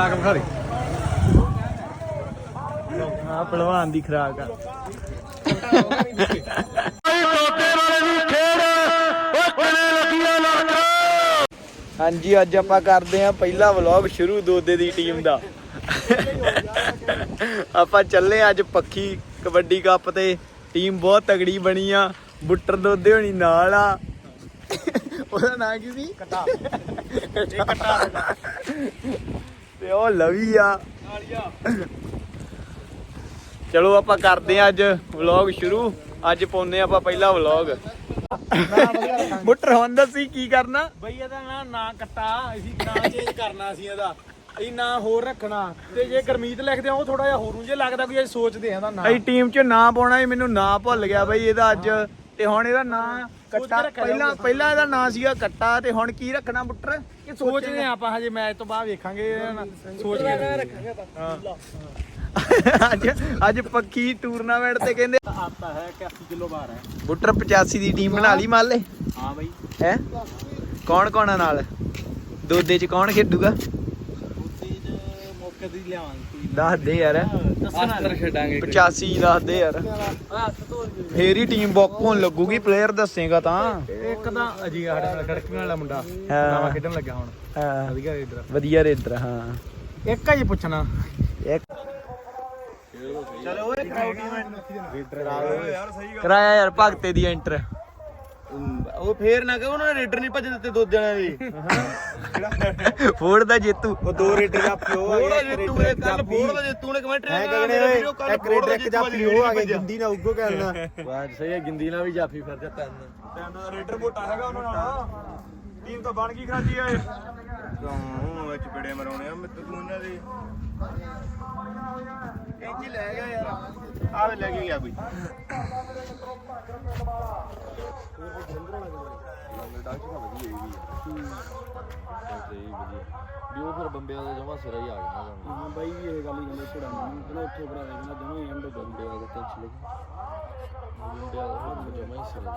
ਖਰਾਕ ਵਿਖਾ ਦੇ। ਆ ਪਹਿਲਵਾਨ ਦੀ ਖਰਾਕ ਆ। ਹਾਂਜੀ ਅੱਜ ਆਪਾਂ ਕਰਦੇ ਆ ਪਹਿਲਾ ਵਲੌਗ ਸ਼ੁਰੂ ਦੋਦੇ ਦੀ ਟੀਮ ਦਾ। ਆਪਾਂ ਚੱਲੇ ਅੱਜ ਪੱਖੀ ਕਬੱਡੀ ਕੱਪ ਤੇ। ਟੀਮ ਬਹੁਤ ਤਗੜੀ ਬਣੀ ਆ। ਬੁੱਟਰ ਦੋਦੇ ਹੋਣੀ ਨਾਲ ਆ। ਉਹਦਾ ਨਾਂ ਕੀ ਸੀ? ਕਟਾ ਇਹ ਕਟਾ ਤੇ ਉਹ ਲਵੀ ਆ। ਚਲੋ ਆਪਾਂ ਕਰਦੇ ਆ ਅੱਜ ਵਲੌਗ ਸ਼ੁਰੂ। ਅੱਜ ਪਾਉਨੇ ਆਪਾਂ ਪਹਿਲਾ ਵਲੌਗ। ਬੁੱਟਰ ਹੁਣ ਦੱਸੀ ਕੀ ਕਰਨਾ? ਬਈ ਇਹਦਾ ਨਾਂ ਨਾ ਕੱਟਾ ਅਸੀਂ ਨਾਂ ਚੇਂਜ ਕਰਨਾ ਸੀ ਇਹਦਾ। ਅਸੀਂ ਨਾਂ ਹੋਰ ਰੱਖਣਾ। ਤੇ ਜੇ ਗਰਮੀਤ ਲਿਖਦੇ ਆ ਉਹ ਥੋੜਾ ਜਿਹਾ ਹੋਰੂ ਜੇ ਲੱਗਦਾ ਕੋਈ ਅਸੀਂ ਸੋਚਦੇ ਆ ਇਹਦਾ ਨਾਂ। ਅਸੀਂ ਟੀਮ 'ਚ ਨਾਂ ਪਾਉਣਾ ਸੀ ਮੈਨੂੰ ਨਾਂ ਭੁੱਲ ਗਿਆ ਬਈ ਇਹਦਾ ਅੱਜ। ਤੇ ਹੁਣ ਇਹਦਾ ਨਾਂ ਕੱਟਾ। ਪਹਿਲਾਂ। ਪਹਿਲਾਂ ਇਹਦਾ ਨਾਂ ਸੀਗਾ ਕੱਟਾ ਤੇ ਹੁਣ ਕੀ ਰੱਖਣਾ ਬੁੱਟਰ ਕਿ ਸੋਚਦੇ ਆ ਆਪਾਂ ਹਜੇ ਮੈਚ ਤੋਂ ਬਾਅਦ ਵੇਖਾਂਗੇ। ਸੋਚ ਕੇ ਰੱਖਾਂਗੇ ਅੱਜ ਅੱਜ ਪੱਕੀ ਟੂਰਨਾਮੈਂਟ ਤੇ ਕਹਿੰਦੇ ਆਤਾ ਹੈ 81 ਕਿਲੋ ਬਾਰ ਹੈ? ਬੁੱਟਰ 85 ਦੀ ਟੀਮ ਬਣਾ ਲਈ ਮੰਨ ਲੈ ਹਾਂ ਬਈ। ਹੈ? ਕੌਣ ਕੌਣ ਆ ਨਾਲ? ਦੋਦੇ 'ਚ ਕੌਣ ਖੇਡੂਗਾ? ਮੌਕੇ ਦੀ ਲਿਆਵਾਂਗੇ। ਦੱਸ ਦੇ ਯਾਰ। ਅਸਤਰ ਖੇਡਾਂਗੇ 85 ਦੱਸ ਦੇ ਯਾਰ। ਫੇਰ ਹੀ ਟੀਮ ਬੁੱਕ ਹੋਣ ਲੱਗੂਗੀ ਪਲੇਅਰ ਦੱਸੇਗਾ ਤਾਂ। ਇੱਕ ਤਾਂ ਅਜੀ ਸਾਡੇ ਨਾਲ ਖੜਕਣ ਵਾਲਾ ਮੁੰਡਾ ਹਾਂ। ਨਵਾਂ ਖੇਡਣ ਲੱਗਾ ਹੁਣ। ਹਾਂ, ਵਧੀਆ ਰੇਡਰ ਵਧੀਆ ਰੇਡਰ ਹਾਂ। ਇੱਕ ਹੀ ਪੁੱਛਣਾ। ਇੱਕ। ਚਲੋ ਓਏ ਕਰਾਇਆ ਯਾਰ ਭਗਤੇ ਦੀ ਐਂਟਰ ਉਹ ਫੇਰ ਨਾ ਕਹੋ ਉਹਨਾਂ ਨੇ ਰੇਡਰ ਨਹੀਂ ਭੱਜ ਦਿੱਤੇ ਦੋ ਜਣਿਆਂ ਦੀ। ਫੋੜ ਦਾ ਜੇਤੂ। ਉਹ ਦੋ ਰੇਡਰ ਜਾਫੀ ਉਹ ਆ ਗਏ ਜੇਤੂ ਨੇ ਕੱਲ ਫੋੜ ਦਾ ਜੇਤੂ ਨੇ ਕਮੈਂਟਰੀ ਐ ਕਗਣੇ ਓਏ ਇੱਕ ਰੇਡਰ ਇੱਕ ਜਾਫੀ ਉਹ ਆ ਗਏ ਗਿੰਦੀ ਨਾ ਉੱਗੋ ਕਹਿਣਾ ਬਾਤ ਸਹੀ ਹੈ ਗਿੰਦੀ ਨਾਲ ਵੀ ਜਾਫੀ ਫਿਰ ਜਾ ਤਿੰਨ ਰੇਡਰ ਮੋਟਾ ਹੈਗਾ ਉਹਨਾਂ ਨਾਲ। ਟੀਮ ਤਾਂ ਬਣ ਗਈ ਖਰਾਜੀ ਓਏ। ਕਿਉਂ? ਵਿੱਚ ਬੜੇ ਮਰਾਉਣੇ ਆ ਮਿੱਤਰ ਤੂੰ ਇਹਨਾਂ ਦੇ। ਕੈਂਚੀ ਲੈ ਗਿਆ ਯਾਰ। ਆਵੇ ਲੈ ਕੇ ਗਿਆ ਬਈ ਵੀ ਉਹ ਫਿਰ ਬੰਬਿਆਂ ਦਾ ਜਮਾ ਸਿਰਾ ਹੀ ਆ ਗਿਆ ਨਾ ਹਾਂ ਬਾਈ ਵੀ ਇਹ ਗੱਲ ਹੀ ਕਹਿੰਦੇ ਛੁੜਾ ਨਹੀਂ ਕਹਿੰਦਾ ਉੱਥੇ ਭਰਾ ਦੇ ਕਹਿੰਦਾ ਜਮਾ ਹੀ ਐਂਡ ਬੰਬਿਆਂ ਦਾ। ਟੈਨਸ਼ਨ ਲੈ ਬੰਬਿਆਂ ਦਾ ਜਮਾ ਹੀ ਸਿਰਾ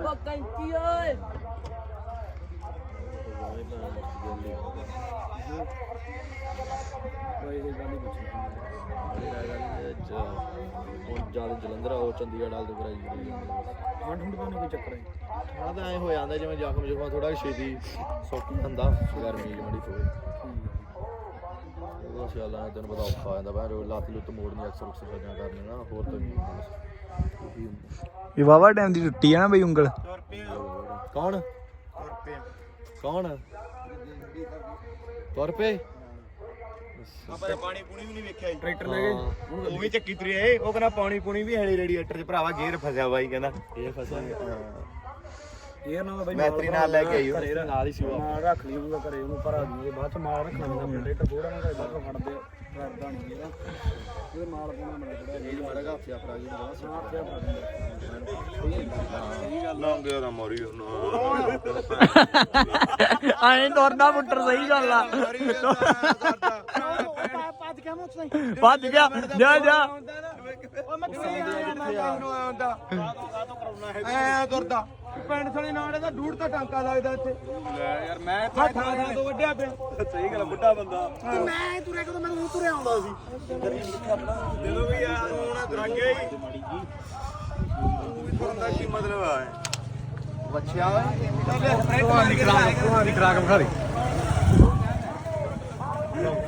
ਉਹ ਕੰਕੀ ਓਏ ਬਾਈ ਇਹ ਗੱਲ ਹੀ ਪੁੱਛਣੀ ਹੁਣ ਜ਼ਿਆਦਾ ਜਲੰਧਰ ਆ ਉਹ ਚੰਡੀਗੜ੍ਹ ਵਾਲ ਦੇ ਕਰਾਈ ਜਾਂਦੇ ਹੰਡ ਹੁੰਡ ਦਾ ਨਹੀਂ ਕੋਈ ਚੱਕਰ ਹੈ। ਥੋੜਾ ਤਾਂ ਐ ਹੋ ਜਾਂਦਾ ਜਿਵੇਂ ਜ਼ਖਮ ਜੁਖਮ ਥੋੜਾ ਛੇਤੀ ਸੁੱਕ ਜਾਂਦਾ ਗਰਮੀ ਜਮੜੀ ਥੋੜੀ ਉਹ ਸਿਆਲਾਂ ਦਾ ਤੈਨੂੰ ਪਤਾ ਔਖਾ ਹੋ ਜਾਂਦਾ ਬਾਹਰ ਉਹ ਲੱਤ ਲੁੱਤ ਮੋੜਨੀ ਅਕਸਰ ਐਕਸਰਸਾਈਜ਼ਾਂ ਕਰਨੀਆਂ ਨਾ ਹੋਰ ਤਾਂ ਕੀ ਇਹੀ ਹੁੰਦਾ। ਇਹ ਵਾਵਾ ਟਾਈਮ ਦੀ ਟੁੱਟੀ ਆ ਨਾ ਬਈ ਉਂਗਲ। ਕੌਣ? ਕੌਣ? ਤੁਰ ਪਏ? ਆਪਾਂ ਪਾਣੀ ਪੂਣੀ ਵੀ ਨਹੀਂ ਵੇਖਿਆ ਜੀ। ਟਰੈਕਟਰ ਲੈ ਗਏ ਉਹ ਵੀ ਚੱਕੀ ਤੁਰੀ ਉਹ ਕਹਿੰਦਾ ਪਾਣੀ ਪੂਣੀ ਵੀ ਹੈਲੀ ਰੇਡੀਏਟਰ 'ਚ ਭਰਾਵਾ ਗੇਅਰ ਫਸਿਆ ਬਾਈ ਕਹਿੰਦਾ। ਇਹ ਫਸਿਆ। ਇਹ ਨਾ ਬਾਈ ਮੈਤਰੀ ਨਾਲ ਲੈ ਕੇ ਆਈ ਉਹ। ਘਰੇ ਰੱਖ- ਨਾਲ ਹੀ ਸੀ ਉਹ ਮਾਲ ਰੱਖ ਲਈ ਉਹਦਾ ਘਰੇ ਉਹਨੂੰ ਭਰਾ ਦੂੰਗੇ ਬਾਅਦ ਚ ਮਾਲ ਰੱਖਣਾ ਹੁੰਦਾ ਟਰੈਕਟਰ ਥੋੜਾ ਨਾ ਬਾਅਦ ਚ ਫੜਦੇ ਕਰਦਾ ਨਹੀਂ ਇਹਦਾ ਇਹਦੇ ਮਾਲ ਪਾਉਣਾ ਬੜਾ ਜਿਹੜਾ ਇਹ ਮਾੜਾ ਹੱਥਿਆ ਫੜਾ ਗਿਆ ਸਾਫ਼ ਜਿਹਾ ਫੜ ਦਿੰਦਾ ਲੰਗੇ ਦਾ ਮੋਰੀ ਐਂ ਤੁਰਦਾ ਬੁੱਟਰ ਸਹੀ ਗੱਲ ਆ। ਭੱਜ ਗਿਆ ਮੈਂ ਉੱਥੇ ਭੱਜ ਗਿਆ। ਜਾ ਜਾ। ਓ ਮੈਂ ਕਿੱਥੇ ਆਉਂਦਾ ਐ ਤੁਰਦਾ ਪਿੰਡ ਥਣੀ ਨਾਲ ਇਹਦਾ ਡੂੜ ਤਾਂ ਟਾਂਕਾ ਲੱਗਦਾ ਇੱਥੇ। ਯਾਰ ਮੈਂ ਥਾਂ ਥਾਂ ਤੋਂ ਵੱਡਿਆ ਪਿਆ। ਸਹੀ ਗੱਲ ਬੁੱਢਾ ਬੰਦਾ। ਤੇ ਮੈਂ ਤੁਰੇ ਕਦੋਂ ਮੈਨੂੰ ਤੁਰਿਆ ਆਉਂਦਾ ਸੀ। ਜਦੋਂ ਵੀ ਆ ਹੁਣ ਦਰਾਂਗੇ ਹੀ। ਤੁਰਦਾ ਕੀ ਮਤਲਬ ਆ ਬੱਚਿਆ ਭਗਵਾਨ ਦੀ ਖਰਾਕ ਭਗਵਾਨ ਦੀ। ਖਰਾਕ ਵਿਖਾ ਦੇ।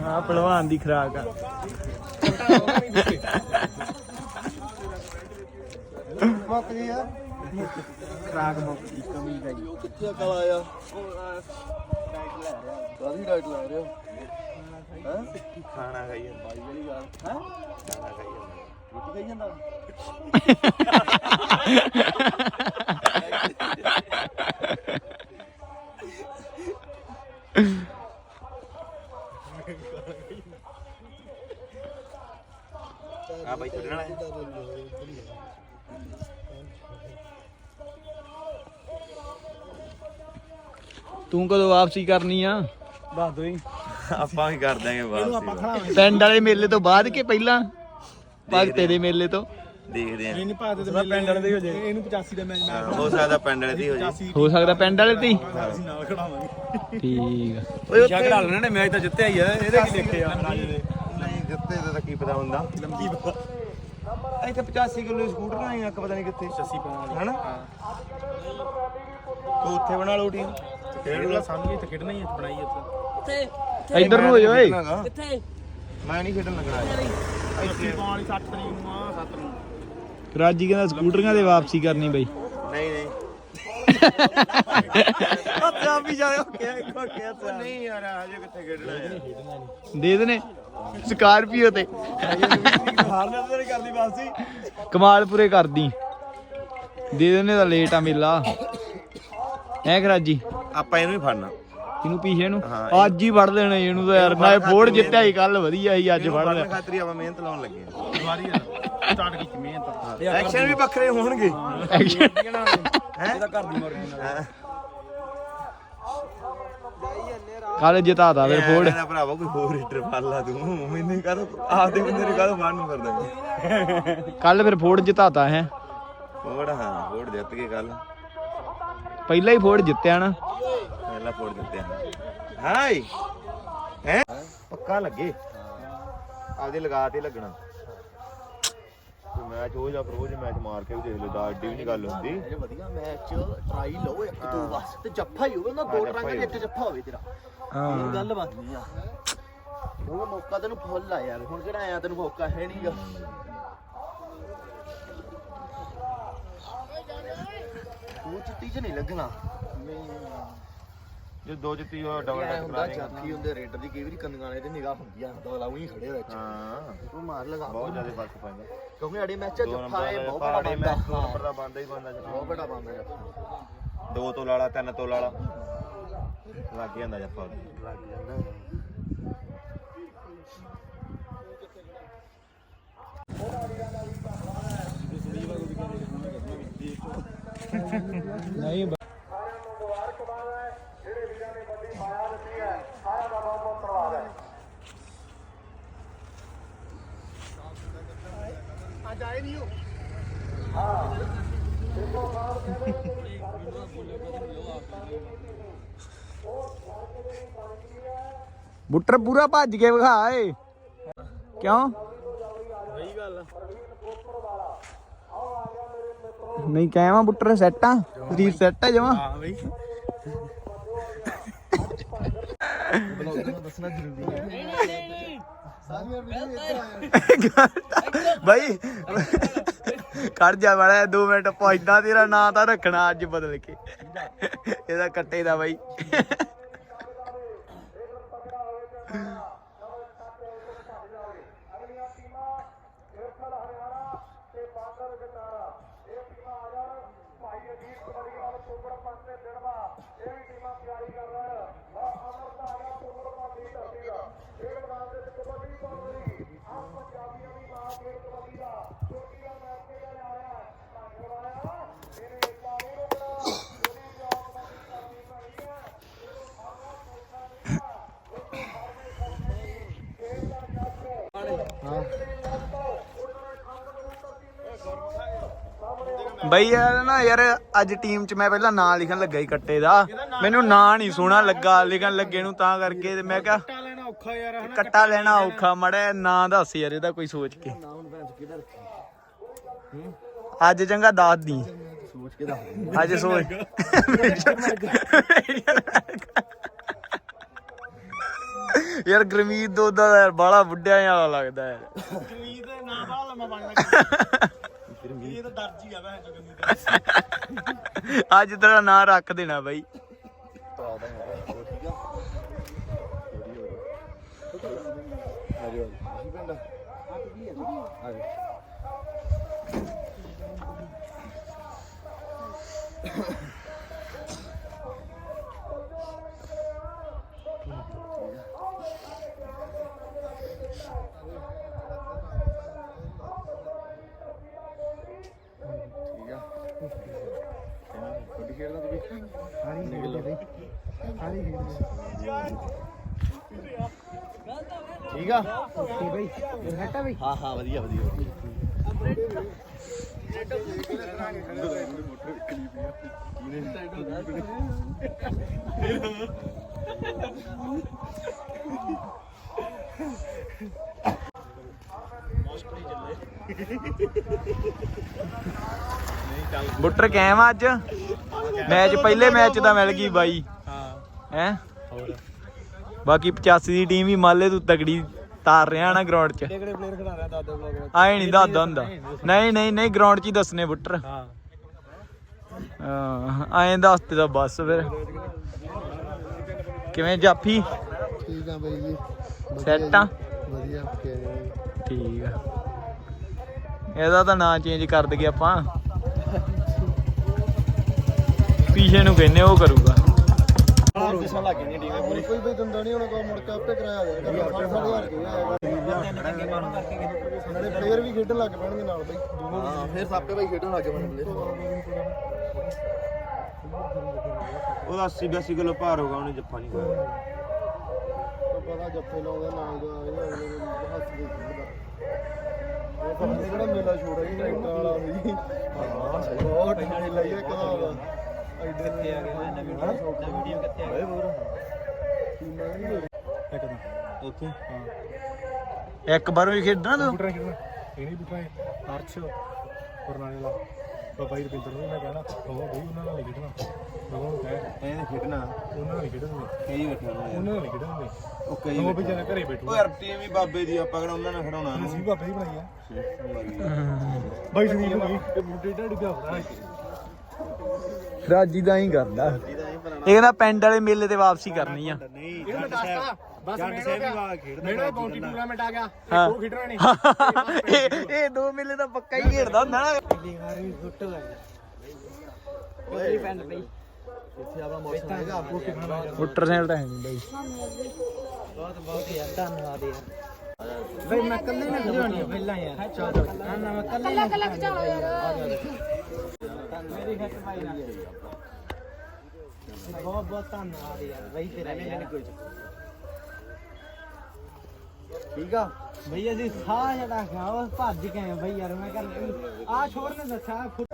ਆ ਪਹਿਲਵਾਨ ਦੀ ਖਰਾਕ ਆ। ਮੁੱਕ ਗਈ ਆ। ਖਰਾਕ ਮੁੱਕ ਗਈ ਕਮੀ ਦਾ ਉਹ ਕਿੱਥੇ ਕਾਲਾ ਆ? ਕਾਦੀ ਡਾਈਟ ਲਾ ਰਿਹਾ ਹੈ? ਖਾਣਾ ਖਾਈ ਬਾਈ ਵਾਲੀ ਗੱਲ। ਹੈ? ਖਾਣਾ ਖਾਈ ਜਾਂਦਾ। ਰੋਟੀ ਖਾਈ ਜਾਂਦਾ ਆ ਬਾਈ ਛੱਡਣਾ ਹੈ ਤੂੰ ਕਦੋਂ ਵਾਪਸੀ ਕਰਨੀ ਆ। ਦੱਸ ਦੋ ਹੀ। ਆਪਾਂ ਵੀ ਕਰ ਦਾਂਗੇ ਆਪਾਂ ਖੜਾ ਪਿੰਡ ਵਾਲੇ ਮੇਲੇ ਤੋਂ ਬਾਅਦ ਕਿ ਪਹਿਲਾਂ? ਭਗਤੇ ਦੇ ਮੇਲੇ ਤੋਂ? ਦੇਖਦੇ ਆ ਨਹੀਂ ਭਾਦੇ ਤੇ ਪਿੰਡ ਵਾਲੇ ਦੇ ਹੋ ਜਾਏ ਇਹਨੂੰ 85 ਦਾ ਮੈਚ ਹਾਂ, ਹੋ ਸਕਦਾ ਪਿੰਡ ਵਾਲੇ ਦੀ ਹੋ ਜੇ। ਹੋ ਸਕਦਾ ਪਿੰਡ ਵਾਲੇ ਤੇ ਹੀ? ਅਸੀਂ ਨਾਲ ਖੜਾਵਾਂਗੇ। ਠੀਕ ਆ। ਓਏ ਲੈਣਾ ਨੇ ਮੈਚ ਤਾਂ ਜਿੱਤਿਆ ਹੀ ਆ। ਇਹਦੇ ਕੀ ਲਿਖੇ ਆ? ਰਾਜੇ ਦੇ। ਨਹੀਂ ਦਿੱਤੇ ਦਾ ਤਾਂ ਕੀ ਪਤਾ ਹੁੰਦਾ। ਲੰਬੀ ਇੱਥੇ 85 ਕਿਲੋ ਸਕੂਟਰ ਨਾਲ ਹੀ ਇੱਕ ਪਤਾ ਨਹੀਂ ਕਿੱਥੇ। 80 ਪਾਉਣ ਹਨਾ? ਤੂੰ ਉੱਥੇ ਬਣਾ ਲਓ ਟੀਮ ਸਾਨੂੰ ਵੀ ਇੱਥੇ ਖੇਡਣਾ ਹੀ ਹੈ ਬਣਾਈ ਇੱਥੇ ਕਿੱਥੇ ਇੱਧਰ ਨੂੰ ਹੋ ਜਾ ਓਏ। ਕਿੱਥੇ ਮੈਂ ਨਹੀਂ ਖੇਡਣ ਲੱਗਣਾ ਯਾਰ। 80 ਪਾਉਣ ਵਾਲੀ 60 ਤਰੀਕ ਨੂੰ ਆ 7 ਨੂੰ। ਰਾਜੀ ਕਹਿੰਦਾ ਸਕੂਟਰੀਆਂ ਦੇ ਵਾਪਸੀ ਕਰਨੀ ਬਈ। ਨਹੀਂ ਨਹੀਂ। ਅੱਛਾ ਵੀ ਜਾਇਓ ਕਿਹਾ ਕਿਹਾ ਉਹ ਨਹੀਂ ਯਾਰ ਹਜੇ ਕਿੱਥੇ ਖੇਡਣਾ ਯਾਰ ਦੇ ਦੇਨੇ ਸਕਾਰਪੀਓ ਤੇ। ਹਾਰਨੇ ਤੇ ਕਰਦੀ ਵਾਪਸੀ ਕਮਾਲਪੁਰੇ ਕਰਦੀ। ਦੇ ਦੇਨੇ ਤਾਂ ਲੇਟ ਆ ਮੇਲਾ। ਐ ਕਰਾਜੀ ਆਪਾਂ ਇਹਨੂੰ ਹੀ ਫੜਨਾ। ਇਹਨੂੰ ਪੀਛੇ ਨੂੰ। ਹਾਂ, ਅੱਜ ਹੀ ਫੜ ਲੈਣਾ ਇਹਨੂੰ ਤਾਂ ਯਾਰ। ਨਾ ਫੋੜ ਜਿੱਤਿਆ ਹੀ ਕੱਲ ਵਧੀਆ ਸੀ ਅੱਜ ਫੜ ਲਿਆ। ਖਾਤਰ ਹੀ ਆਪਾਂ ਮਿਹਨਤ ਲਾਉਣ ਲੱਗੇ ਆ ਦੁਬਾਰੀ ਸਟਾਰਟ ਕੀਤੀ ਮਿਹਨਤ। ਐਕਸ਼ਨ ਵੀ ਵੱਖਰੇ ਹੋਣਗੇ। ਇਹਦਾ ਘਰ ਦੀ ਮੁਰਗੀ ਨਾਲ। ਕੱਲ ਜਿਤਾਤਾ ਫਿਰ ਫੋੜ। ਮੇਰਾ ਭਰਾਵਾ ਕੋਈ ਹੋਰ ਹੀਟਰ ਫੜ ਲਾ ਤੂੰ। ਮੈਨੂੰ ਕਹ ਆਪਦੇ ਬੰਦੇ ਨੂੰ ਕਹ ਮਾਰਨ ਨੂੰ ਫਿਰਦਾ ਕੱਲ ਫਿਰ ਫੋੜ ਜਿਤਾਤਾ ਹੈ। ਫੋੜ ਹਾਂ ਫੋੜ ਜਿੱਤ ਕੇ ਕੱਲ ਪਹਿਲਾਂ ਹੀ ਫੋੜ ਜਿੱਤਿਆ ਨਾ। ਪਹਿਲਾਂ ਫੋੜ ਦਿੱਤੇ ਹਾਈ ਹੈ? ਪੱਕਾ ਲੱਗੇ? ਆਪਦੇ ਲਗਾ ਤੇ ਲੱਗਣਾ। ਕੋਈ ਮੈਚ ਹੋ ਜਾਂ ਰੋਜ਼ ਮੈਚ ਮਾਰ ਕੇ ਵੀ ਦੇਖ ਲਓ ਦਾ ਏਡੀ ਵੀ ਨਹੀਂ ਗੱਲ ਹੁੰਦੀ। ਇਹ ਵਧੀਆ ਮੈਚ ਟਰਾਈ ਲਓ ਇੱਕ ਦੋ ਬਸ ਤੇ ਜੱਫਾ ਹੀ ਹੋਵੇ ਨਾ ਹਾਂ, ਦੋ ਟਰਾਂਗੇ ਹੀ ਦੇ ਇੱਕ ਜੱਫਾ ਹੋਵੇ ਤੇਰਾ। ਇਹ ਗੱਲ ਬਣਨੀ ਆ। ਉਹ ਮੌਕਾ ਤੈਨੂੰ ਫੁੱਲ ਆ ਯਾਰ ਹੁਣ ਕਿਹੜਾ ਆਇਆ ਤੈਨੂੰ ਮੌਕਾ ਹੈ ਨਹੀਂਗਾ ਚ ਨਹੀਂ ਲੱਗਣਾ। ਜੇ ਦੋ ਜਿੱਤੀ ਉਹ ਡਬਲ ਐ ਟੱਚ ਹੁੰਦਾ ਜਾਫੀ ਹੁੰਦੇ ਰੇਡਰ ਦੀ ਕਈ ਵਾਰੀ ਕੰਨਾਂ ਵਾਲੇ ਤੇ ਨਿਗਾਹ ਹੁੰਦੀ ਆ ਦੋ ਲਾਉਂ ਹੀ ਖੜੇ ਵਿੱਚ। ਹਾਂ। ਉਹ ਮਾਰ ਲਗਾ। ਬਹੁਤ ਜ਼ਿਆਦਾ ਫ਼ਰਕ ਪੈਂਦਾ। ਕਿਉਂਕਿ ਅੜੇ ਮੈਚ ਚ ਦੋ ਜੱਫਾ ਨੰਬਰ ਹੈ ਵਾਲੇ ਬਹੁਤ ਬੜਾ ਬੰਦਾ ਮੈਚ ਦੋ ਹਾਂ। ਨੰਬਰ ਦਾ ਬੰਦਾ ਹੀ ਬੰਦਾ ਬਹੁਤ ਬੜਾ ਬੰਦਾ ਜੱਫਾ। ਦੋ ਤੋਂ ਲਾਲਾ ਤਿੰਨ ਤੋਂ ਲਾਲਾ ਲੱਗ ਜਾਂਦਾ ਜੱਫਾ ਲੱਗ ਜਾਂਦਾ। ਨਹੀਂ ਬੁੱਟਰ ਪੂਰਾ ਭੱਜ ਕੇ ਵਿਖਾ ਏ ਕਿਉਂ ਸਹੀ ਗੱਲ ਨਹੀਂ ਕਹਿਵਾ ਬੁੱਟਰ ਸੈੱਟ ਆ? ਸਰੀਰ ਸੈੱਟ ਆ ਜਮਾ। ਹਾਂ ਬਈ। ਦੱਸਣਾ ਜ਼ਰੂਰੀ ਹੈ ਨਹੀਂ ਨਹੀਂ ਨਹੀਂ ਭਾਈ ਖੜ ਜਾ ਵਾਲਾ 2 ਮਿੰਟ ਪਹੁੰਚਦਾ ਤੇਰਾ ਨਾਂ ਤਾਂ ਰੱਖਣਾ ਅੱਜ ਬਦਲ ਕੇ। ਇਹਦਾ ਕੱਟੇ ਦਾ ਬਾਈ। ਬਈ ਯਾਰ ਨਾ ਯਾਰ ਅੱਜ ਟੀਮ 'ਚ ਮੈਂ ਪਹਿਲਾਂ ਨਾਂ ਲਿਖਣ ਲੱਗਾ ਹੀ ਕੱਟੇ ਦਾ। ਮੈਨੂੰ ਨਾਂ ਨਹੀਂ ਸੋਹਣਾ ਲੱਗਾ ਲਿਖਣ ਲੱਗੇ ਨੂੰ ਤਾਂ ਕਰਕੇ ਤੇ ਮੈਂ ਕਿਹਾ ਕੱਟਾ ਲੈਣਾ ਔਖਾ ਯਾਰ ਹਨਾ? ਕੱਟਾ ਲੈਣਾ ਔਖਾ ਮੜਾ ਨਾਂ ਦੱਸ ਯਾਰ ਇਹਦਾ ਕੋਈ ਸੋਚ ਕੇ। ਅੱਜ ਚੰਗਾ ਦੱਸ ਦੀ। ਸੋਚ ਕੇ ਦੱਸ ਅੱਜ ਸੋਚ। ਯਾਰ ਗਰਮੀਤ ਦੋ ਦਾ ਯਾਰ ਬਾਲਾ ਬੁੱਢਿਆਂ ਵਾਲਾ ਲੱਗਦਾ ਯਾਰ। ਜਮੀਨ ਦੇ ਨਾਂ ਬਾਹਲਾ ਲੰਮਾ ਬਣ ਲੱਗਾ ਇਹ ਤਾਂ ਦਰਜੀ ਆ ਭੈਣ ਚੋ ਗੰਦੀ ਅੱਜ ਤੇਰਾ ਨਾਂ ਰੱਖ ਦੇਣਾ ਬਾਈ। ਠੀਕ ਆ? ਓਕੇ ਬਈ। ਹਾਂ ਹਾਂ ਵਧੀਆ ਵਧੀਆ ਬੁੱਟਰ ਕੈਮ ਆ ਅੱਜ। ਮੈਚ ਪਹਿਲੇ ਮੈਚ ਦਾ ਮਿਲ ਗਈ ਬਾਈ। ਹਾਂ? ਬਾਕੀ 85 ਦੀ ਟੀਮ ਵੀ ਮਾਲੇ ਤੂੰ ਤਗੜੀ ਤਾਰ ਰਿਹਾ ਨਾ ਗਰਾਊਂਡ 'ਚ। ਕਿਹੜੇ ਪਲੇਅਰ ਖੜਾ ਰਿਹਾ ਦਾਦਾ ਬਲੌਗ ਆਏ ਨਹੀਂ ਦੱਸਦਾ ਹੁੰਦਾ। ਨਹੀਂ ਨਹੀਂ ਨਹੀਂ ਗਰਾਊਂਡ 'ਚ ਹੀ ਦੱਸਨੇ ਬੁੱਟਰ। ਹਾਂ। ਆਏ ਦੱਸਤੇ ਤਾਂ ਬਸ ਫਿਰ। ਕਿਵੇਂ ਜਾਫੀ? ਠੀਕ ਆ ਬਾਈ ਜੀ। ਸੈੱਟ ਆ? ਵਧੀਆ ਠੀਕ ਆ ਇਹਦਾ ਤਾਂ ਨਾਂ ਚੇਂਜ ਕਰ ਦਗੇ ਆਪਾਂ। ਪੀਛੇ ਨੂੰ ਕਹਿੰਨੇ ਉਹ ਕਰੂਗਾ। ਦਿਸਣ ਲੱਗ ਗਈ ਟੀਮ ਪੂਰੀ। ਕੋਈ ਬਈ ਦੰਦਾ ਨਹੀਂ ਹੋਣਾ ਕੋਈ ਮੁੜ ਕੇ ਆਪੇ ਕਰਾਇਆ ਜਾਏਗਾ। ਸਾਡੇ ਹਜ਼ਾਰ ਕੇ ਆਏਗਾ ਨਾਲੇ ਪਲੇਅਰ ਵੀ ਖੇਡਣ ਲੱਗ ਪੈਣਗੇ ਨਾਲ ਬਈ। ਹਾਂ ਫਿਰ ਸਾਪੇ ਬਾਈ ਖੇਡਣ ਲੱਗ ਪੈਣਗੇ ਉਹਦਾ 80 82 ਕਿਲੋ ਭਾਰ ਹੋਗਾ ਉਹਨੇ ਜੱਫਾ ਨਹੀਂ ਹੋਇਆ ਪਤਾ ਜੱਫੇ ਲਾਉਂਦਾ ਨਾਲ ਆਏਗਾ ਉਹਦੇ ਹੱਥ ਦੇ ਖੇਡਦਾ। ਇਹ ਤਾਂ ਬੰਦੇ ਜਿਹੜਾ ਮੇਲਾ ਛੋੜ ਹੈ ਟਰੈਕਟਰ ਵਾਲਾ ਵੀ। ਹਾਂ ਸਹੀ ਬਹੁਤ ਟਿੰਡੇ ਲਾਈਏ ਕਦਾ ਆ ਗਿਆ ਵੀਡੀਓ ਕਿੱਥੇ ਆ ਇੱਕ ਤਾਂ ਉੱਥੇ ਇੱਕ ਵਾਰ ਵੀ ਖੇਡਣਾ ਤੂੰ? ਬੁੱਟਰ ਖੇਡਣਾ। ਇਹ ਨਹੀਂ ਬੁੱਟਰ ਅਰਸ਼ ਪੁਰਨਾਲੇ ਵਾਲਾ। ਬਾਬਾ ਜੀ ਰਵਿੰਦਰ ਨੂੰ ਮੈਂ ਕਹਿਣਾ ਉਹ ਬਈ ਉਹਨਾਂ ਨਾਲ ਨਹੀਂ ਖੇਡਣਾ। ਮੈਂ ਉਹਨੂੰ ਕਹਿ। ਇਹਨੇ ਖੇਡਣਾ। ਉਹਨਾਂ ਨਾਲ ਨਹੀਂ ਖੇਡਣਗੇ ਕਈ ਬੈਠੇ ਉਹਨਾਂ ਨਾਲ ਨਹੀਂ ਖੇਡਣਗੇ ਉਹ ਕਈ ਉਹ ਵੀ ਜਨ ਘਰੇ ਬੈਠੂ ਉਹ ਯਾਰ ਟੀਮ ਵੀ ਬਾਬੇ ਦੀ ਆਪਾਂ ਕਿਹੜਾ ਉਹਨਾਂ ਨਾਲ ਖੜਾਉਣਾ ਅਸੀਂ ਬਾਬੇ ਹੀ ਬਣਾਈ ਆ। ਬਾਈ ਭਾਈ ਇਹ ਬੁੱਢੇ ਢਾਡੀ ਦਾ ਹੋਣਾ। ਰਾਜੀ ਦਾ ਹੀ ਕਰਦਾ। ਇਹ ਕਹਿੰਦਾ ਪਿੰਡ ਵਾਲੇ ਮੇਲੇ ਤੇ ਵਾਪਸੀ ਕਰਨੀ ਆ। ਨਹੀਂ ਇਹ ਮੈਂ ਦੱਸਤਾ ਬਸ ਮੇਰਾ ਖੇਡਦਾ ਮੇਰਾ ਬਾਉਂਟੀ ਟੂਰਨਾਮੈਂਟ ਆ ਗਿਆ ਹਾਂ। ਉਹ ਖੇਡਣਾ ਨਹੀਂ ਇਹ ਇਹ ਦੋ ਮੇਲੇ ਤਾਂ ਪੱਕਾ ਹੀ ਖੇਡਦਾ ਹੁੰਦਾ ਨਾ ਮੋਟਰਸਾਈਕਲ ਤਾਂ ਹੈ ਨਹੀਂ ਬਾਈ ਕੱਲਾ ਕੱਲਾ ਖਿਚਾਓ ਯਾਰ। ਠੀਕ ਆ ਭਈ ਅਸੀਂ ਸਾਹ ਛੜਾ ਗਿਆ ਉਹ ਭੱਜ ਕੇ ਆਏ ਭਈ ਯਾਰ ਮੈਂ ਕਰ ਆ ਛੋੜ ਨੇ ਦੱਸਿਆ ਖੁਦ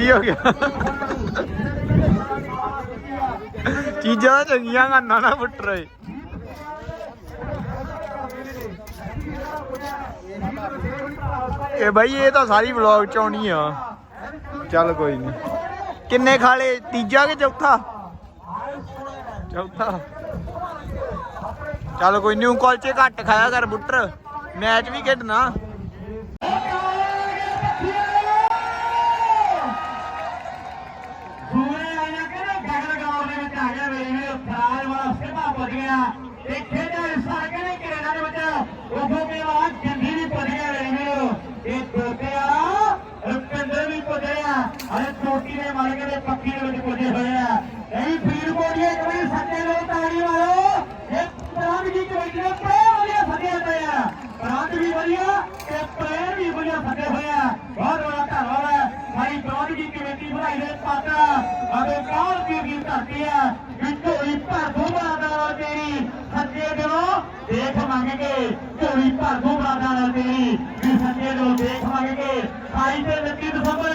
ਕੀ ਹੋ ਗਿਆ? ਚੀਜ਼ਾਂ ਚੰਗੀਆਂ ਕਰਨਾ ਨਾ ਪੁੱਟਰ ਓਏ ਇਹ ਬਾਈ, ਇਹ ਤਾਂ ਸਾਰੀ ਵਲੌਗ ਚ ਆਉਣੀ ਆ। ਚੱਲ ਕੋਈ ਨਹੀਂ ਕਿੰਨੇ ਖਾਲੇ ਤੀਜਾ ਕਿ ਚੌਥਾ? ਚੌਥਾ। ਚੱਲ ਕੋਈ ਨਹੀਂ ਕੁਲਚੇ ਘੱਟ ਖਾਇਆ ਕਰ ਬੁੱਟਰ। ਮੈਚ ਵੀ ਖੇਡਣਾ ਸੂਰੇ ਆਇਆ ਕਹਿੰਦੇ ਗਗਨ ਗਾਉਂ ਦੇ ਵਿੱਚ ਆ ਗਿਆ ਮੇਰੇ ਵੀਰੋ ਫਰਾਜ ਵਾਲਾ ਸਿੱਧਾ ਪੁੱਜ ਗਿਆ ਤੇ ਖੇਡਾਂ ਹਿੱਸਾ ਕਹਿੰਦੇ ਕੈਨੇਡਾ ਦੇ ਵਿੱਚ ਉਦੋਂ ਕੇ ਬਾਅਦ ਜੰਗੀ ਵੀ ਪੁੱਜ ਗਿਆ ਮੇਰੇ ਵੀਰੋ ਇਹ ਦੋਤੇ ਆ ਰੁਪਿੰਦਰ ਵੀ ਪੁੱਜ ਰਿਹਾ ਅਰੇ ਚੋਟੀ ਦੇ ਮਾਲਕ ਦੇ ਪੱਖੀ ਦੇ ਵਿੱਚ ਪੁੱਜੇ ਹੋਏ ਆ ਨਹੀਂ ਫੀਡ ਕੋਡੀਏ ਕੋਈ ਸੱਚੇ ਲੋਕ ਤਾੜੀ ਮਾਰੋ ਇਹ ਪ੍ਰਾਂਤ ਜੀ ਕਮੇਟੀ ਦੇ ਬੜੇ ਵਧੀਆ ਸੱਦੇ ਪਏ ਆ ਪ੍ਰਾਂਤ ਵੀ ਵਧੀਆ ਤੇ ਪਲੇਅਰ ਵੀ ਵਧੀਆ ਸੱਦੇ ਹੋਏ ਆ ਬਹੁਤ ਬੜਾ ਧੰਨਵਾਦ ਹੈ ਸਾਡੀ ਪ੍ਰਾਂਤ ਜੀ ਕਮੇਟੀ ਬਣਾਈ ਦੇ ਪਾਤਾ ਅਤੇ ਕਾਲ ਕੀ ਕੀ ਧਰਤੀ ਆ ਵਿਚੋਰੀ ਭਰ ਦੋ ਬਰਾਦਰ ਤੇਰੀ ਸੱਚੇ ਦਿਲੋਂ ਦੇਖ ਮੰਗ ਕੇ ਝੋਲੀ ਭਰ ਦੋ ਬਰਾਦਰ ਤੇਰੀ ਵੀ ਸੱਚੇ ਦਿਲੋਂ ਦੇਖ ਮੰਗ ਕੇ ਸਾਈ ਤੇ 29 ਦਸੰਬਰ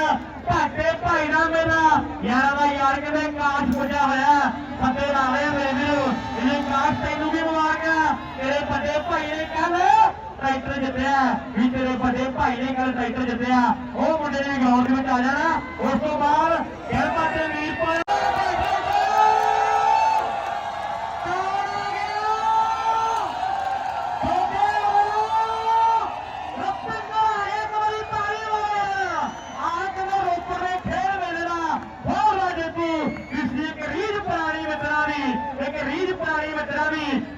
ਘਾਟੇ ਭਾਈ ਦਾ ਮੇਰਾ ਯਾਰਾਂ ਦਾ ਯਾਰ ਕਹਿੰਦੇ ਕਾਸ਼ ਪੁੱਜਾ ਹੋਇਆ। ਸੱਤੇ ਨਾਲੇ ਮੇਰੇ ਇਹ ਕਾਸ਼ ਤੈਨੂੰ ਵੀ ਮੁਬਾਰਕਾਂ ਤੇਰੇ ਵੱਡੇ ਭਾਈ ਨੇ ਕੱਲ ਟਰੈਕਟਰ ਜਿੱਤਿਆ। ਵੀ ਤੇਰੇ ਵੱਡੇ ਭਾਈ ਨੇ ਕੱਲ ਟਰੈਕਟਰ ਜਿੱਤਿਆ। ਉਹ ਮੁੰਡੇ ਨੇ ਗਰਾਊਂਡ ਵਿੱਚ ਆ ਜਾਣਾ। ਉਸ ਤੋਂ ਬਾਅਦ ਗਹਿਰਪਾ ਤੇ ਵੀਰਪੁਰ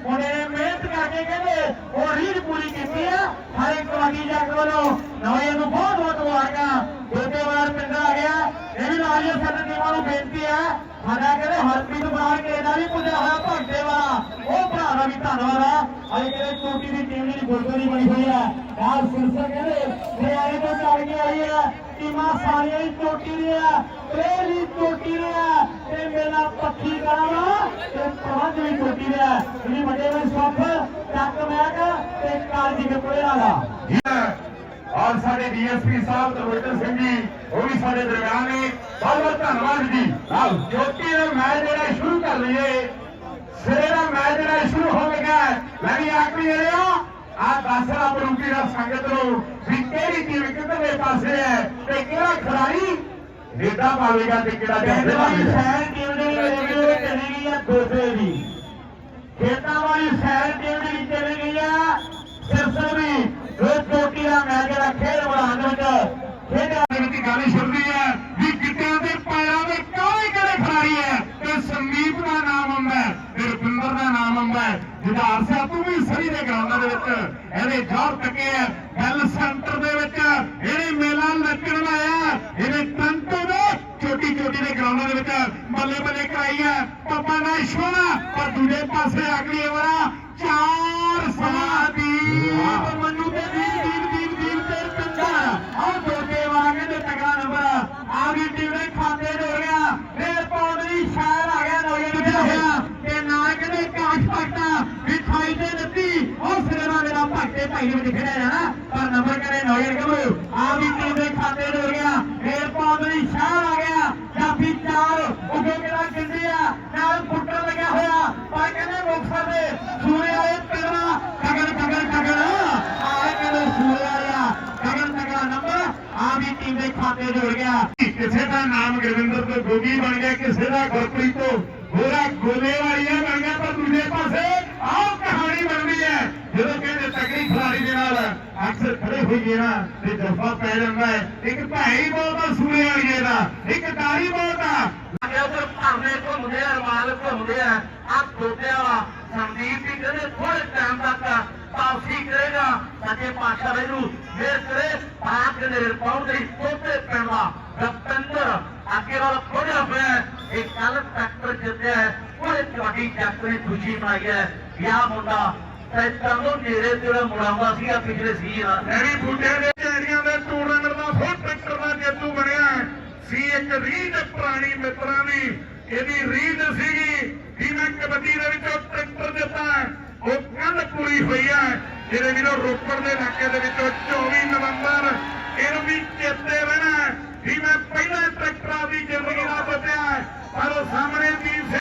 ਉਹਨੇ ਮਿਹਨਤ ਕਰਕੇ ਕਹਿੰਦੇ ਉਹ ਰੀਝ ਪੂਰੀ ਕੀਤੀ ਆ। ਹਰ ਇੱਕ ਵਾਗੀ ਜੱਗ ਵੱਲੋਂ ਨਵੇਂ ਨੂੰ ਬਹੁਤ ਬਹੁਤ ਮੁਬਾਰਕਾਂ। ਦੂਜੇ ਵਾਰ ਪਿੰਡ ਆ ਗਿਆ। ਇਹ ਵੀ ਨਾਲ ਸਾਡੇ ਟੀਮਾਂ ਨੂੰ ਬੇਨਤੀ ਹੈ ਸਾਡਾ ਕਹਿੰਦੇ ਹਰਪ੍ਰੀਤ ਬਾਹਰ ਕੇ ਦਾ ਵੀ ਪੁੱਜਿਆ ਹੋਇਆ ਭਗਤੇ ਵਾਲਾ। ਉਹ ਭਰਾ ਦਾ ਵੀ ਧੰਨਵਾਦ ਆ। ਅੱਜ ਕਹਿੰਦੇ ਚੋਟੀ ਦੀ ਟੀਮ ਜਿਹੜੀ ਗੁਰਦੁਆਰੀ ਬਣੀ ਹੋਈ ਹੈ ਨਾਲ ਸਿਰਸਾ ਕਹਿੰਦੇ ਹਰਿਆਣੇ ਤੋਂ ਚੱਲ ਕੇ ਆਈ ਹੈ ਟੀਮਾਂ ਸਾਰੀਆਂ ਹੀ ਚੋਟੀ ਦੀਆਂ ਆ ਚੋਟੀ ਦੇ ਤੇ ਮੇਰਾ ਪੱਖੀ ਕਰਾਵਾ ਤੇ ਪ੍ਰਬੰਧ ਵੀ ਚੋਟੀ ਦੇ ਆ ਜਿਹੜੀ ਵੱਡੇ ਵਿੱਚ ਸੁੱਖ ਚੱਕ ਮੈਕ ਤੇ ਦੇ ਕੋਲੇ ਦਾ ਔਰ ਸਾਡੇ ਡੀਐਸਪੀ ਸਾਹਿਬ ਦਰਵਿੰਦਰ ਸਿੰਘ ਜੀ ਉਹ ਵੀ ਸਾਡੇ ਦਰਮਿਆਨ ਨੇ। ਬਹੁਤ ਬਹੁਤ ਧੰਨਵਾਦ ਜੀ। ਆਹ ਜੋਤੀ ਦਾ ਮੈਚ ਜਿਹੜਾ ਸ਼ੁਰੂ ਕਰ ਲਈਏ। ਸਿਰੇ ਦਾ ਮੈਚ ਜਿਹੜਾ ਸ਼ੁਰੂ ਹੋ ਗਿਆ। ਮੈਂ ਵੀ ਆਖਰੀ ਰਿਹਾ ਆ ਦੱਸਣਾ ਪਰੂਗੀ ਦਾ ਸੰਗਤ ਨੂੰ ਵੀ ਕਿਹੜੀ ਟੀਮ ਕਿੱਧਰਲੇ ਪਾਸੇ ਹੈ ਤੇ ਕਿਹੜਾ ਖਿਡਾਰੀ ਰੇਡਾ ਪਾਵੇਗਾ ਤੇ ਕਿਹੜਾ ਜੱਫੇ ਪਾਵੇਗਾ ਸ਼ਹਿਰ ਟੀਮ ਦੇ ਵਿੱਚ ਚਲੀ ਗਈ ਹੈ ਦੋਸੇ ਦੀ। ਖੇਤਾਂ ਵਾਲੀ ਸ਼ਹਿਰ ਟੀਮ ਦੀ ਚਲੀ ਗਈ ਆ ਸਿਰਸਰ ਵੀ ਭਾਈ ਦੇ ਵਿੱਚ ਖੜਿਆ ਪਰ ਨੰਬਰ ਕਰੇ ਨੌਜਵਾਨ ਕਹਿੰਦੇ ਆ ਗਈ ਟੀਮ ਦੇ ਖਾਤੇ ਦੇ ਹੋ ਗਿਆ ਫੇਰ ਪਾਉਣ ਦੀ ਸ਼ਾਇਰ ਆ ਗਿਆ ਜਾਫੀ ਚਾਰ ਉਗੋ ਕਿਹੜਾ ਕਿੰਦੇ ਆ ਨਾਲ ਫੁੱਟਰ ਲੱਗਿਆ ਹੋਇਆ ਪਰ ਕਹਿੰਦੇ ਮੁਕਸਰ ਦੇ ਸੂਰੇ ਵਾਲੇ ਪਿੰਡਾਂ ਕਗਰ ਕਗਰ ਕਗਰ ਆਏ ਕਹਿੰਦੇ ਸੂਰੇ ਵਾਲਿਆ ਕਗਰ ਕਗਰ ਨੰਬਰ ਆ ਵੀ ਟੀਮ ਦੇ ਖਾਤੇ ਜੁੜ ਗਿਆ ਕਿਸੇ ਦਾ ਨਾਮ ਗੁਰਵਿੰਦਰ ਤੋਂ ਗੋਗੀ ਬਣ ਗਿਆ ਕਿਸੇ ਦਾ ਗੁਰਪ੍ਰੀਤ ਤੋਂ ਗੋਰਾ ਗੋਲੇ ਵਾਲੀਆ ਬਣ ਗਿਆ ਪਰ ਦੂਜੇ ਪਾਸੇ ਆਹ ਕਹਾਣੀ ਬਣਦੀ ਹੈ ਜਦੋਂ ਕਹਿੰਦੇ ਤਕੜੀ ਖਿਡਾਰੀ ਦੇ ਨਾਲ ਅਕਸਰ ਖੜੇ ਤੇ ਜੱਫਾ ਪੈ ਜਾਂਦਾ ਹੈ। ਇੱਕ ਭਾਈ ਬੋਲਦਾ ਸੂਰੇ ਵਾਲੀਏ ਦਾ। ਇੱਕ ਦਾਰੀ ਬੋਲਦਾ ਅੱਗੇ ਉਧਰ ਭਾਵੇਂ ਘੁੰਮਦੇ ਆ, ਰਮਾਲ ਘੁੰਮਦੇ ਆ ਆ ਟੋਟਿਆ ਵਾ। ਸੰਦੀਪ ਵੀ ਕਹਿੰਦੇ ਥੋੜੇ ਟਾਈਮ ਤੱਕ ਵਾਪਸੀ ਕਰੇਗਾ। ਸੱਚੇ ਪਾਤਸ਼ਾਹ ਦੇ ਨੂੰ ਮੇਰ ਕਰੇ। ਪਾਕ ਦੇ ਰਿਪਾਉਣ ਦੇ ਟੋਟੇ ਪੈਣਾ ਰਪਿੰਦਰ ਅੱਗੇ ਵਾਲਾ ਖੋਲਿਆ ਹੋਇਆ ਇਹ ਕੱਲ ਟਰੈਕਟਰ ਜਿੱਤਿਆ ਹੈ। ਤੁਹਾਡੀ ਜੱਟ ਨੇ ਖੁਸ਼ੀ ਮਨਾਈ ਹੈ। ਵਿਆਹ ਮੁੰਡਾ ਪੈਂਤਾਂ ਤੋਂ ਨੇੜੇ ਤੇੜਾ ਮੁੜਾਵਾ ਸੀਗਾ, ਪਿਛਲੇ ਸੀ ਨਾ ਐੜੀ ਬੁੱਢੇ ਦੇ ਏਰੀਆ ਦੇ ਟੂਰਨਾਮੈਂਟ ਦਾ ਫਿਰ ਟਰੈਕਟਰ ਦਾ ਜੇਤੂ ਬਣਿਆ ਸੀ ਇੱਕ ਰੀਡ ਪੁਰਾਣੀ ਮਿੱਤਰਾਂ ਦੀ, ਇਹਦੀ ਰੀਡ ਸੀਗੀ ਜਿਵੇਂ ਕਬੱਡੀ ਦੇ ਵਿੱਚੋਂ ਟਰੈਕਟਰ ਦਿੱਤਾ ਉਹ ਕੱਲ ਪੂਰੀ ਹੋਈ ਹੈ ਜਿਹੜੇ ਵੀਰੋ, ਰੋਪੜ ਦੇ ਇਲਾਕੇ ਦੇ ਵਿੱਚੋਂ 24 ਨਵੰਬਰ, ਇਹਨੂੰ ਵੀ ਚੇਤੇ ਰਹਿਣਾ ਜਿਵੇਂ ਪਹਿਲਾਂ ਟਰੈਕਟਰਾਂ ਦੀ ਜ਼ਿੰਦਗੀ ਦਾ ਬੱਤਿਆ ਪਰ ਉਹ ਸਾਹਮਣੇ ਦੀ